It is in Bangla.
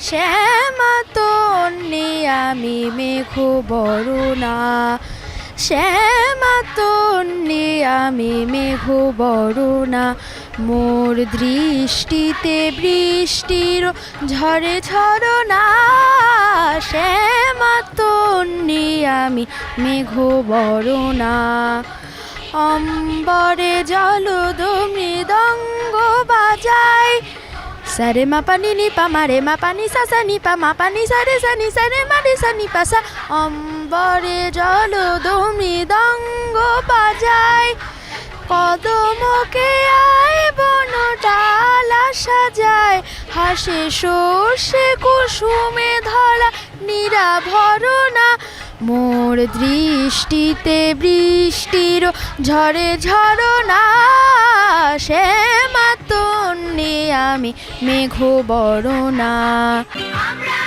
শ্যামা তন্নি আমি মেঘ বরুণা। শ্যামা তন্নি আমি মেঘ বরুণা। মোর দৃষ্টিতে বৃষ্টির ঝরে ঝরনা। শ্যামা তন্নি আমি মেঘ বরুণা। অম্বরে জলদ সারে মা পানি নি পা মারে মা পানি সা সা নি পা মা পানি সারে সা নি সারে মারে সা নি পা সা অম্বরে জলদ মৃদঙ্গ বাজায় কদমকে আয় বন ডালা সাজায় হাসে সর্ষে কুসুমে ধরা নিরাভরণা মোর দৃষ্টিতে বৃষ্টির ঝরে ঝরনা শ্যামা আমি মেঘ বরণা। আমরা